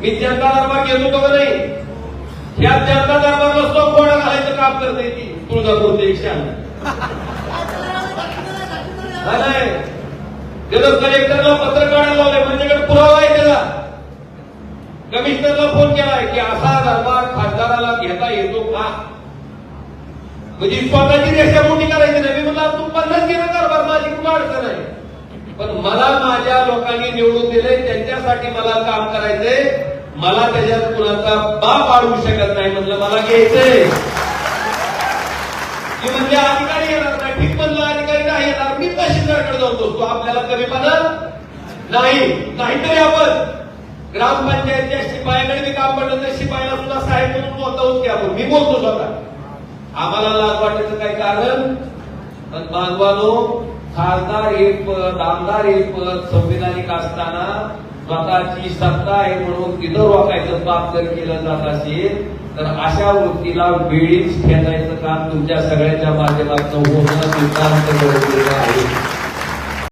मी जनता दरबार गेलो का नाही? ह्या जनता दरबारला स्टॉप कोणा घालायचं काम करते ती तुळजापूरचे एकशे नाही कलेक्टरला पत्र काढायला लावलंय म्हणजे पुरावा आहे त्याला कमिशनरला फोन केलाय की असा दरबार खासदाराला घेता येतो का? म्हणजे स्वतःची रेषा मोठी करायची नाही. मी म्हणलं तू पन्नास गेलं दरबार माझी कुठं अडचण आहे. पण मला माझ्या लोकांनी निवडून दिले मला काम करायचंय. मला त्याच्यात कुणाचा बाप अडवू शकत नाही म्हटलं मला घ्यायचंय. की म्हणजे अधिकारी येणार नाही ठीक म्हणलं अधिकारी नाही येणार. मी तहसीलदारकडे जाऊन बसतो. आपल्याला कमीपणा नाही. नाहीतरी आपण ग्रामपंचायतच्या शिपायाकडे मी काम पडलं तर शिपायाला सुद्धा साहेब म्हणून बोलताच की आपण मी बोलतो स्वतः. आम्हाला लाज वाटायचं काही कारण? पण बांधवानो खासदार हे पद आमदार हे पद संविधानिक असताना स्वतःची सत्ता आहे म्हणून तिथं वाकायचं पाप जर केलं जात असेल तर अशा वृत्तीला वेळीच खेळायचं काम तुमच्या सगळ्यांच्या माध्यमातून होणं सिद्धांत आहे.